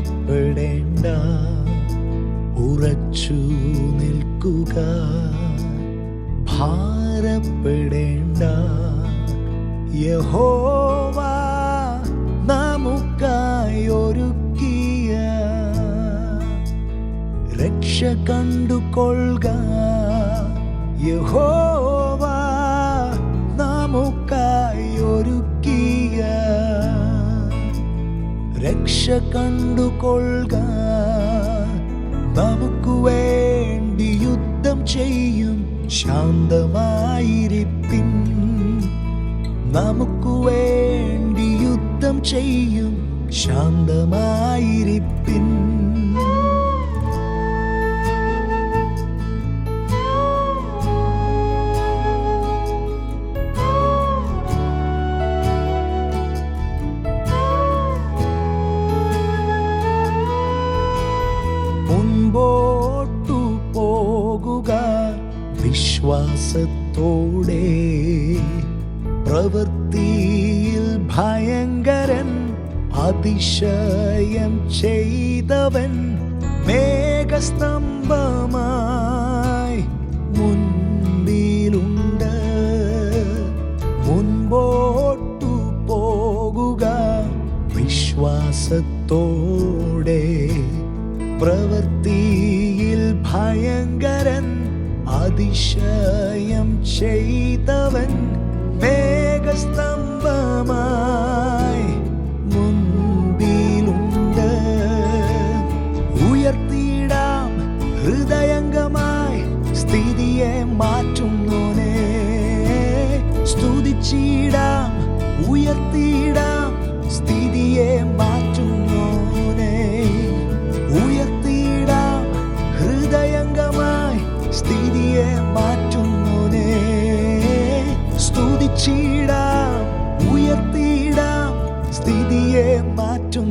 നിൽക്കുക ഭാരപ്പെടേണ്ട ഉറച്ചു നിൽക്കുക. ഭാരപ്പെടേണ്ട. യഹോവ നമുക്കായി ഒരുക്കിയ. രക്ഷ കണ്ടുകൊള്ളുക. യഹോവ നമുക്കായി ഒരുക്കിയ. കണ്ടുകൊള്ളുക. നമുക്ക് വേണ്ടി യുദ്ധം ചെയ്യും ശാന്തമായിരിപ്പിൻ. നമുക്ക് വേണ്ടി യുദ്ധം ചെയ്യും ശാന്തമായിരിപ്പിൻ. വിശ്വാസത്തോടെ പ്രവൃത്തിയിൽ ഭയങ്കരൻ അതിശയം ചെയ്തവൻ മേഘസ്തംഭമായി മുൻപിലുണ്ട്. മുൻപോട്ടു പോകുക വിശ്വാസത്തോടെ പ്രവൃത്തിയിൽ ഭയങ്കരൻ അതിശയം ചെയ്തവൻ മേഘസ്തംഭമായി മുൻപിലുണ്ട്. ഉയർത്തിയിടാം ഹൃദയംഗമായി സ്ഥിതിയെ മാറ്റുന്നോനെ സ്തുതിച്ചിടാം ഉയർത്തിയിടാം സ്ഥിതിയെ മാറ്റുന്നോനെ. സ്തുതിച്ചിടാം ഉയർത്തിയിടാം സ്ഥിതിയെ മാറ്റുന്നോനെ.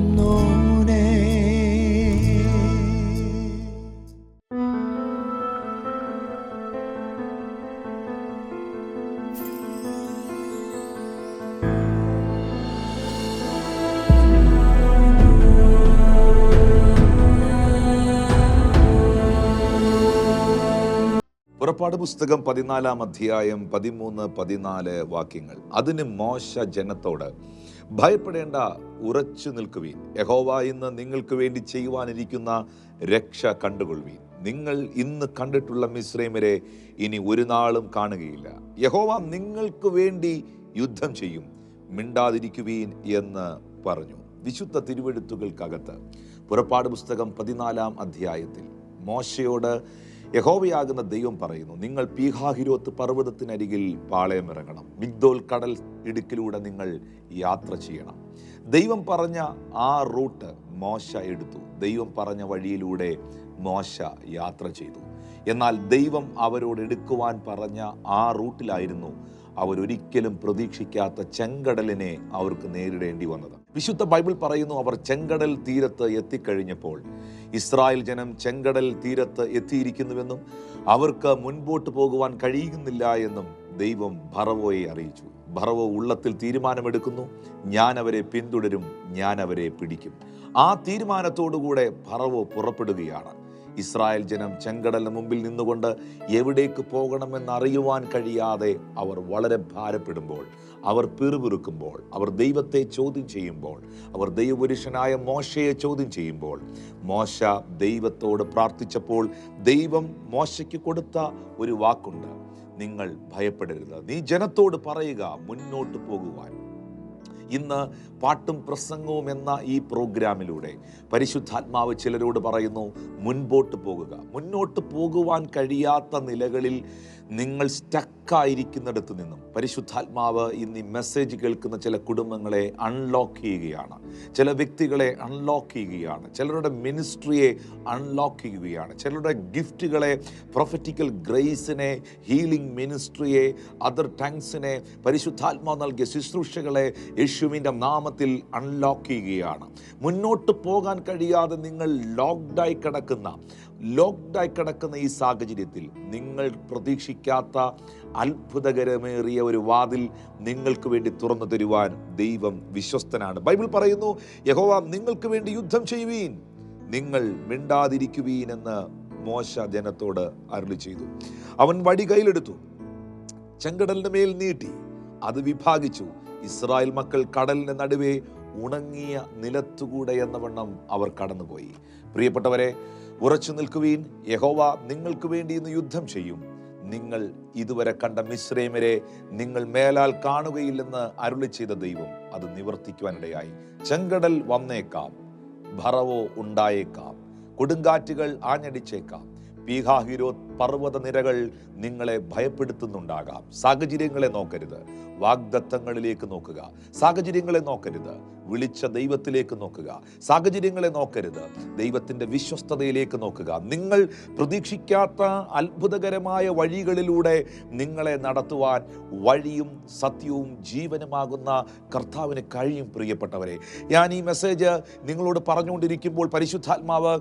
പുറപ്പാട് പുസ്തകം പതിനാലാം അധ്യായം പതിമൂന്ന് പതിനാല് വാക്യങ്ങൾ. അതിന് മോശ ജനത്തോട് ഭയപ്പെടേണ്ട ഉറച്ചു നിൽക്കുവീൻ. യഹോവ ഇന്ന് നിങ്ങൾക്ക് വേണ്ടി ചെയ്യുവാനിരിക്കുന്ന രക്ഷ കണ്ടുകൊള്ളുവീൻ. നിങ്ങൾ ഇന്ന് കണ്ടിട്ടുള്ള മിശ്രൈമരെ ഇനി ഒരു നാളും കാണുകയില്ല. യഹോവ നിങ്ങൾക്ക് വേണ്ടി യുദ്ധം ചെയ്യും. മിണ്ടാതിരിക്കുവീൻ എന്ന് പറഞ്ഞു. വിശുദ്ധ തിരുവെഴുത്തുകൾക്കകത്ത് പുറപ്പാട് പുസ്തകം പതിനാലാം അധ്യായത്തിൽ മോശയോട് യഹോവയാകുന്ന ദൈവം പറയുന്നു നിങ്ങൾ പീഹാഹിരോത്ത് പർവതത്തിനരികിൽ പാളയമിറങ്ങണം മിഗ്ദോൽ കടൽ ഇടുക്കിലൂടെ നിങ്ങൾ യാത്ര ചെയ്യണം. ദൈവം പറഞ്ഞ ആ റൂട്ട് മോശ എടുത്തു. ദൈവം പറഞ്ഞ വഴിയിലൂടെ മോശ യാത്ര ചെയ്തു. എന്നാൽ ദൈവം അവരോട് എടുക്കുവാൻ പറഞ്ഞ ആ റൂട്ടിലായിരുന്നു അവരൊരിക്കലും പ്രതീക്ഷിക്കാത്ത ചെങ്കടലിനെ അവർക്ക് നേരിടേണ്ടി വന്നത്. വിശുദ്ധ ബൈബിൾ പറയുന്നു അവർ ചെങ്കടൽ തീരത്ത് എത്തിക്കഴിഞ്ഞപ്പോൾ ഇസ്രായേൽ ജനം ചെങ്കടൽ തീരത്ത് എത്തിയിരിക്കുന്നുവെന്നും അവർക്ക് മുൻപോട്ട് പോകുവാൻ കഴിയുന്നില്ല എന്നും ദൈവം ഭറവോയെ അറിയിച്ചു. ഭറവോ ഉള്ളത്തിൽ തീരുമാനമെടുക്കുന്നു ഞാൻ അവരെ പിന്തുടരും ഞാൻ അവരെ പിടിക്കും. ആ തീരുമാനത്തോടുകൂടെ ഭറവോ പുറപ്പെടുകയാണ്. ഇസ്രായേൽ ജനം ചെങ്കടലിന് മുമ്പിൽ നിന്നുകൊണ്ട് എവിടേക്ക് പോകണമെന്ന് അറിയുവാൻ കഴിയാതെ അവർ വളരെ ഭാരപ്പെടുമ്പോൾ അവർ പിറുപിറുക്കുമ്പോൾ അവർ ദൈവത്തെ ചോദ്യം ചെയ്യുമ്പോൾ അവർ ദൈവപുരുഷനായ മോശയെ ചോദ്യം ചെയ്യുമ്പോൾ മോശ ദൈവത്തോട് പ്രാർത്ഥിച്ചപ്പോൾ ദൈവം മോശയ്ക്ക് കൊടുത്ത ഒരു വാക്കുണ്ട്. നിങ്ങൾ ഭയപ്പെടരുത്. നീ ജനത്തോട് പറയുക മുന്നോട്ട് പോകുവാൻ. ഇന്ന് പാട്ടും പ്രസംഗവും എന്ന ഈ പ്രോഗ്രാമിലൂടെ പരിശുദ്ധാത്മാവ് ചിലരോട് പറയുന്നു മുൻപോട്ട് പോകുക. മുന്നോട്ട് പോകുവാൻ കഴിയാത്ത നിലകളിൽ നിങ്ങൾ സ്റ്റക്കായിരിക്കുന്നിടത്ത് നിന്നും പരിശുദ്ധാത്മാവ് ഇന്ന് ഈ മെസ്സേജ് കേൾക്കുന്ന ചില കുടുംബങ്ങളെ അൺലോക്ക് ചെയ്യുകയാണ്. ചില വ്യക്തികളെ അൺലോക്ക് ചെയ്യുകയാണ്. ചിലരുടെ മിനിസ്ട്രിയെ അൺലോക്ക് ചെയ്യുകയാണ്. ചിലരുടെ ഗിഫ്റ്റുകളെ പ്രൊഫറ്റിക്കൽ ഗ്രേസിനെ ഹീലിംഗ് മിനിസ്ട്രിയെ അതർ ടങ്സിനെ പരിശുദ്ധാത്മാവ് നൽകിയ ശുശ്രൂഷകളെ യേശുവിന്റെ നാമത്തിൽ അൺലോക്ക് ചെയ്യുകയാണ്. മുന്നോട്ട് പോകാൻ കഴിയാതെ നിങ്ങൾ ലോക്ക്ഡായി കിടക്കുന്ന ലോക്ക്ഡായി കിടക്കുന്ന ഈ സാഹചര്യത്തിൽ നിങ്ങൾ പ്രതീക്ഷിക്കാത്ത അത്ഭുതകരമേറിയ ഒരു വാതിൽ നിങ്ങൾക്ക് വേണ്ടി തുറന്നു തരുവാൻ ദൈവം വിശ്വസ്തനാണ്. ബൈബിൾ പറയുന്നു യഹോവ നിങ്ങൾക്ക് വേണ്ടി യുദ്ധം ചെയ്യുവീൻ. നിങ്ങൾ മിണ്ടാതിരിക്കുവീൻ എന്ന് മോശ ജനത്തോട് അരുളി ചെയ്തു. അവൻ വടി കയ്യിലെടുത്തു ചെങ്കടലിന്റെ മേൽ നീട്ടി അത് വിഭാഗിച്ചു. ഇസ്രായേൽ മക്കൾ കടലിന് നടുവേ ഉണങ്ങിയ നിലത്തുകൂടെ എന്ന വണ്ണം അവർ കടന്നുപോയി. പ്രിയപ്പെട്ടവരെ ഉറച്ചു നിൽക്കുവീൻ. യഹോവ നിങ്ങൾക്ക് വേണ്ടി ഇന്ന് യുദ്ധം ചെയ്യും. നിങ്ങൾ ഇതുവരെ കണ്ട മിശ്രൈമരെ നിങ്ങൾ മേലാൽ കാണുകയില്ലെന്ന് അരുളി ചെയ്ത ദൈവം അത് നിവർത്തിക്കുവാനിടയായി. ചെങ്കടൽ വന്നേക്കാം ഭറവോ ഉണ്ടായേക്കാം കൊടുങ്കാറ്റുകൾ ആഞ്ഞടിച്ചേക്കാം. പീഹാഹിരോത് പർവത നിരകൾ നിങ്ങളെ ഭയപ്പെടുത്തുന്നുണ്ടാകാം. സാഹചര്യങ്ങളെ നോക്കരുത്. വാഗ്ദത്തങ്ങളിലേക്ക് നോക്കുക. സാഹചര്യങ്ങളെ നോക്കരുത്. വിളിച്ച ദൈവത്തിലേക്ക് നോക്കുക. സാഹചര്യങ്ങളെ നോക്കരുത്. ദൈവത്തിന്റെ വിശ്വസ്തതയിലേക്ക് നോക്കുക. നിങ്ങൾ പ്രതീക്ഷിക്കാത്ത അത്ഭുതകരമായ വഴികളിലൂടെ നിങ്ങളെ നടത്തുവാൻ വഴിയും സത്യവും ജീവനുമാകുന്ന കർത്താവിന് കഴിയും പ്രിയപ്പെട്ടവരെ. ഞാൻ ഈ മെസ്സേജ് നിങ്ങളോട് പറഞ്ഞുകൊണ്ടിരിക്കുമ്പോൾ പരിശുദ്ധാത്മാവ്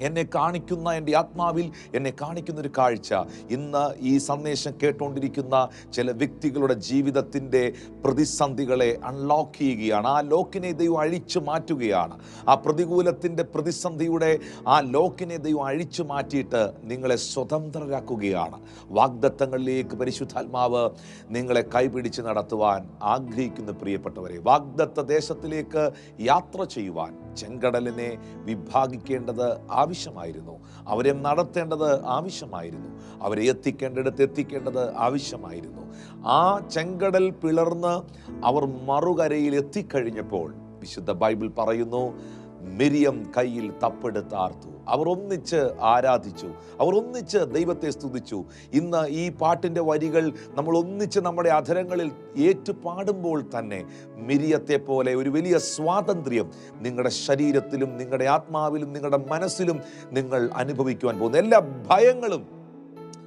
എന്നെ കാണിക്കുന്ന എന്റെ ആത്മാവിൽ എന്നെ കാണിക്കുന്ന ഒരു കാഴ്ച. ഇന്ന് ഈ സന്ദേശം കേട്ടുകൊണ്ടിരിക്കുന്ന ചില വ്യക്തികളുടെ ജീവിതത്തിന്റെ പ്രതിസന്ധികളെ അൺലോക്ക് ചെയ്യുകയാണ്. ആ ലോക്കിനെ ദൈവം അഴിച്ചു മാറ്റുകയാണ്. ആ പ്രതികൂലത്തിന്റെ പ്രതിസന്ധിയുടെ ആ ലോക്കിനെ ദൈവം അഴിച്ചു മാറ്റിയിട്ട് നിങ്ങളെ സ്വതന്ത്രരാക്കുകയാണ്. വാഗ്ദത്തങ്ങളിലേക്ക് പരിശുദ്ധാത്മാവ് നിങ്ങളെ കൈപിടിച്ച് നടത്തുവാൻ ആഗ്രഹിക്കുന്ന പ്രിയപ്പെട്ടവരെ വാഗ്ദത്ത ദേശത്തിലേക്ക് യാത്ര ചെയ്യുവാൻ ചെങ്കടലിനെ വിഭാഗിക്കേണ്ടത് ആവശ്യമായിരുന്നു. അവരെ നടത്തേണ്ടത് ആവശ്യമായിരുന്നു. അവരെ എത്തിക്കേണ്ടിടത്ത് എത്തിക്കേണ്ടത് ആവശ്യമായിരുന്നു. ആ ചെങ്കടൽ പിളർന്ന് അവർ മറുകരയിൽ എത്തിക്കഴിഞ്ഞപ്പോൾ വിശുദ്ധ ബൈബിൾ പറയുന്നു മിരിയം കയ്യിൽ തപ്പെടുത്ത് ആർത്തു. അവർ ഒന്നിച്ച് ആരാധിച്ചു. അവർ ഒന്നിച്ച് ദൈവത്തെ സ്തുതിച്ചു. ഇന്ന് ഈ പാട്ടിന്റെ വരികൾ നമ്മൾ ഒന്നിച്ച് നമ്മുടെ അധരങ്ങളിൽ ഏറ്റുപാടുമ്പോൾ തന്നെ മിരിയത്തെ പോലെ ഒരു വലിയ സ്വാതന്ത്ര്യം നിങ്ങളുടെ ശരീരത്തിലും നിങ്ങളുടെ ആത്മാവിലും നിങ്ങളുടെ മനസ്സിലും നിങ്ങൾ അനുഭവിക്കുവാൻ പോകുന്നു. എല്ലാ ഭയങ്ങളും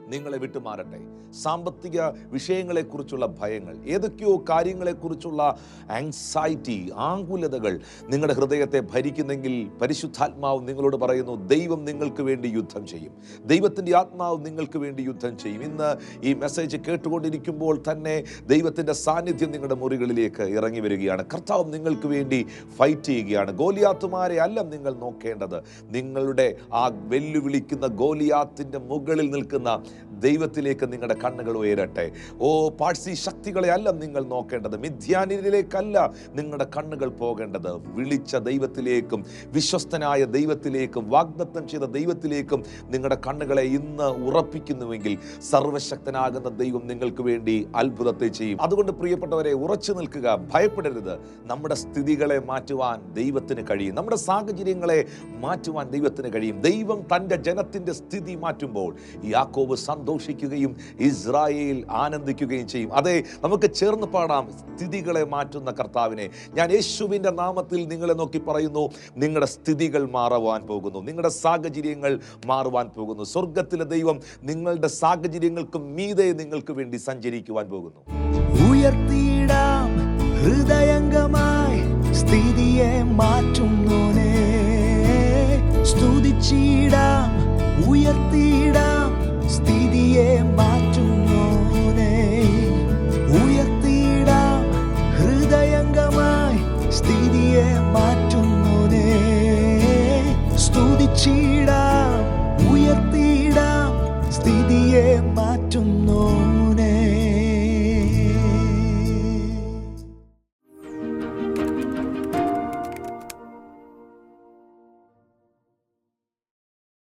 നിങ്ങളെ വിട്ടുമാറട്ടെ. സാമ്പത്തിക വിഷയങ്ങളെക്കുറിച്ചുള്ള ഭയങ്ങൾ ഏതൊക്കെയോ കാര്യങ്ങളെക്കുറിച്ചുള്ള ആങ്സൈറ്റി ആകുലതകൾ നിങ്ങളുടെ ഹൃദയത്തെ ഭരിക്കുന്നെങ്കിൽ പരിശുദ്ധാത്മാവ് നിങ്ങളോട് പറയുന്നു ദൈവം നിങ്ങൾക്ക് വേണ്ടി യുദ്ധം ചെയ്യും. ദൈവത്തിന്റെ ആത്മാവ് നിങ്ങൾക്ക് വേണ്ടി യുദ്ധം ചെയ്യും. ഇന്ന് ഈ മെസ്സേജ് കേട്ടുകൊണ്ടിരിക്കുമ്പോൾ തന്നെ ദൈവത്തിന്റെ സാന്നിധ്യം നിങ്ങളുടെ മുറികളിലേക്ക് ഇറങ്ങി വരികയാണ്. കർത്താവ് നിങ്ങൾക്ക് വേണ്ടി ഫൈറ്റ് ചെയ്യുകയാണ്. ഗോലിയാത്തുമാരെ അല്ല നിങ്ങൾ നോക്കേണ്ടത്. നിങ്ങളുടെ ആ വെല്ലുവിളിക്കുന്ന ഗോലിയാത്തിന്റെ മുകളിൽ നിൽക്കുന്ന ദൈവത്തിലേക്ക് നിങ്ങളുടെ കണ്ണുകൾ ഉയരട്ടെ. ഓ പാഴ്സി ശക്തികളെ അല്ല നിങ്ങൾ നോക്കേണ്ടത്. മിഥ്യാനിലേക്കല്ല നിങ്ങളുടെ കണ്ണുകൾ പോകേണ്ടത്. വിളിച്ച ദൈവത്തിലേക്കും വിശ്വസ്തനായ ദൈവത്തിലേക്കും വാഗ്ദത്തം ചെയ്ത ദൈവത്തിലേക്കും നിങ്ങളുടെ കണ്ണുകളെ ഇന്ന് ഉറപ്പിക്കുന്നുവെങ്കിൽ സർവശക്തനാകുന്ന ദൈവം നിങ്ങൾക്ക് വേണ്ടി അത്ഭുതത്തെ ചെയ്യും. അതുകൊണ്ട് പ്രിയപ്പെട്ടവരെ ഉറച്ചു നിൽക്കുക. ഭയപ്പെടരുത്. നമ്മുടെ സ്ഥിതികളെ മാറ്റുവാൻ ദൈവത്തിന് കഴിയും. നമ്മുടെ സാഹചര്യങ്ങളെ മാറ്റുവാൻ ദൈവത്തിന് കഴിയും. ദൈവം തന്റെ ജനത്തിന്റെ സ്ഥിതി മാറ്റുമ്പോൾ യാക്കോബ് സന്തോഷിക്കുകയും ഇസ്രായേൽ ആനന്ദിക്കുകയും ചെയ്യും. അതെ നമുക്ക് ചേർന്ന് പാടാം. സ്ഥിതികളെ മാറ്റുന്ന കർത്താവിനെ. ഞാൻ യേശുവിന്റെ നാമത്തിൽ നിങ്ങളെ നോക്കി പറയുന്നു നിങ്ങളുടെ സ്ഥിതികൾ മാറുവാൻ പോകുന്നു. നിങ്ങളുടെ സാഹചര്യങ്ങൾ മാറുവാൻ പോകുന്നു. സ്വർഗത്തിലെ ദൈവം നിങ്ങളുടെ സാഹചര്യങ്ങൾക്ക് മീതെ നിങ്ങൾക്ക് വേണ്ടി സഞ്ചരിക്കുവാൻ പോകുന്നു. ഉയർത്തിയിടാം ഹൃദയംഗമായി സ്ഥിതിയെ മാറ്റുന്നോനെ സ്തുതിച്ചിടാം ഉയർത്തിയിടാം സ്ഥിതിയെ മാറ്റുന്നോനെ